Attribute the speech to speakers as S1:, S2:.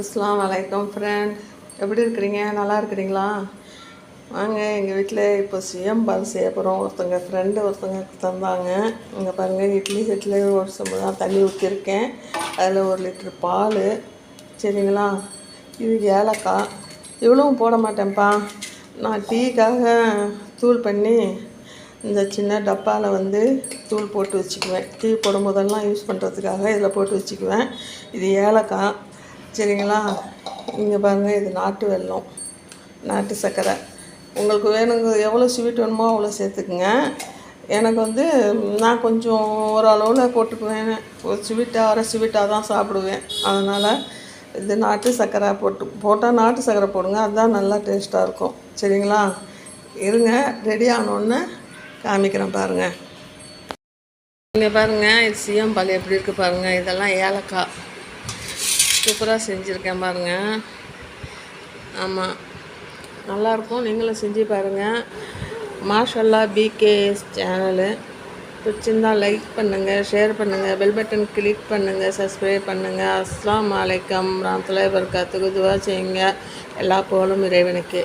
S1: அஸ்லாம் வலைக்கம் ஃப்ரெண்ட் எப்படி இருக்கிறீங்க? நல்லா இருக்கிறீங்களா? வாங்க எங்கள் வீட்டில் இப்போ சுயம்பால் செய்ய போகிறோம் ஒருத்தங்க ஃப்ரெண்டு ஒருத்தங்க தந்தாங்க. இங்கே பாருங்கள் இட்லி செட்டில் ஒரு சம்பளம் தான் தண்ணி ஊற்றிருக்கேன் அதில் ஒரு லிட்ரு பால். சரிங்களா? இது ஏலக்காய். இவ்வளவும் போட மாட்டேன்ப்பா. நான் டீக்காக தூள் பண்ணி இந்த சின்ன டப்பாவில் வந்து தூள் போட்டு வச்சுக்குவேன். டீ போடும் போதெல்லாம் யூஸ் பண்ணுறதுக்காக இதில் போட்டு வச்சுக்குவேன். இது ஏலக்காய். சரிங்களா? இங்கே பாருங்கள் இது நாட்டு வெல்லம் நாட்டு சர்க்கரை உங்களுக்கு வேணுங்க எவ்வளோ ஸ்வீட் வேணுமோ அவ்வளோ சேர்த்துக்குங்க. எனக்கு வந்து நான் கொஞ்சம் ஓரளவில் போட்டுக்குவேன். ஒரு ஸ்வீட்டாக வர ஸ்வீட்டாக தான் சாப்பிடுவேன். அதனால் இது நாட்டு சர்க்கரை போட்டு போட்டால் நாட்டு சர்க்கரை போடுங்க அதுதான் நல்லா டேஸ்ட்டாக இருக்கும். சரிங்களா? இருங்க ரெடி ஆனோடனே காமிக்கிறேன் பாருங்கள் இங்கே பாருங்கள் இது சிஎம்பால் எப்படி இருக்குது பாருங்கள் இதெல்லாம் ஏலக்காய். சூப்பராக செஞ்சுருக்கேன் பாருங்கள் ஆமாம் நல்லாயிருக்கும் நீங்களும் செஞ்சு பாருங்கள் மாஷல்லா பிகேஎஸ் சேனலு பிடிச்சிருந்தால் லைக் பண்ணுங்கள் ஷேர் பண்ணுங்கள் பெல் பட்டன் கிளிக் பண்ணுங்கள் சப்ஸ்கிரைப் பண்ணுங்கள் அஸ்லாம் வலைக்கம் ராமத்துலாய் பர்காத்துக்கு துவா செய்யுங்க. எல்லா புகழும் இறைவனுக்கு.